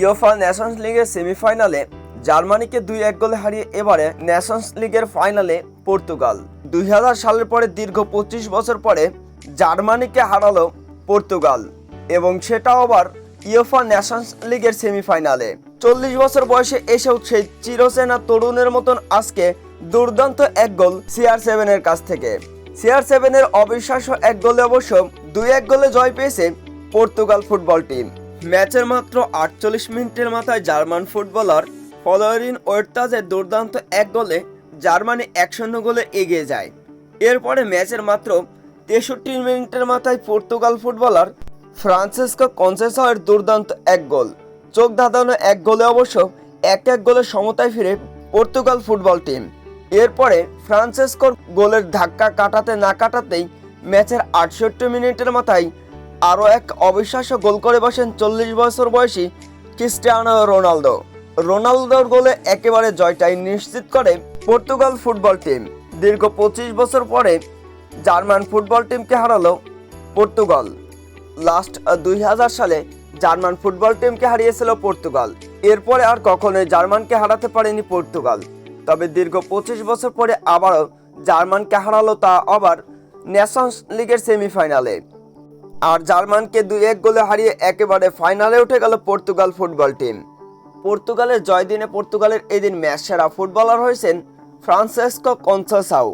ইয়োফা Nations লিগের সেমিফাইনালে জার্মানিকে দুই এক গোলে হারিয়ে এবারে ন্যাশনস লিগের ফাইনালে পর্তুগাল দুই হাজার সালের পরে দীর্ঘ পঁচিশ বছর পরে জার্মানিকে হারালো পর্তুগাল এবং সেটাও আবার ইয়োফা ন্যাশনস লিগের সেমিফাইনালে চল্লিশ বছর বয়সে এসেও সেই চিরসেনা তরুণের মতন আজকে দুর্দান্ত এক গোল সিআর সেভেনের কাছ থেকে। সিআর সেভেনের অবিশ্বাস্য এক গোলে অবশ্য দুই এক গোলে জয় পেয়েছে পর্তুগাল ফুটবল টিম। ম্যাচের মাত্র আটচল্লিশ মিনিটের মাথায় জার্মান ফুটবলার ফলোয়ারিন ওয়েরতাজের দুর্দান্ত এক গোলে জার্মানি এক শূন্য গোলে এগিয়ে যায়। এরপরে ম্যাচের মাত্র তেষট্টি মিনিটের মাথায় পর্তুগাল ফুটবলার ফ্রান্সিসকো কনসেসয়ের দুর্দান্ত এক গোল। চোখ ধাঁধানো এক গোলে অবশ্য এক এক গোলে সমতায় ফিরে পর্তুগাল ফুটবল টিম। এরপরে ফ্রান্সিসকোর গোলের ধাক্কা কাটাতে না কাটাতেই ম্যাচের আটষট্টি মিনিটের মাথায় আরও এক অবিশ্বাস্য গোল করে বসেন চল্লিশ বছর বয়সী ক্রিস্টিয়ানো রোনালদো। রোনালদোর গোলে একেবারে জয়টাই নিশ্চিত করে পর্তুগাল ফুটবল টিম। দীর্ঘ পঁচিশ বছর পরে জার্মান ফুটবল টিমকে হারালো পর্তুগাল। লাস্ট দুই হাজার সালে জার্মান ফুটবল টিমকে হারিয়েছিল পর্তুগাল। এরপরে আর কখনোই জার্মানকে হারাতে পারেনি পর্তুগাল। তবে দীর্ঘ পঁচিশ বছর পরে আবারও জার্মানকে হারালো তা আবার ন্যাশনস লিগের সেমিফাইনালে। আর জার্মানকে দুই এক গোলে হারিয়ে একেবারে ফাইনালে উঠে গেল পর্তুগাল ফুটবল টিম। পর্তুগালের জয়দিনে পর্তুগালের এদিন ম্যাচ সেরা ফুটবলার হয়েছেন ফ্রান্সেসকো কনসাসাও।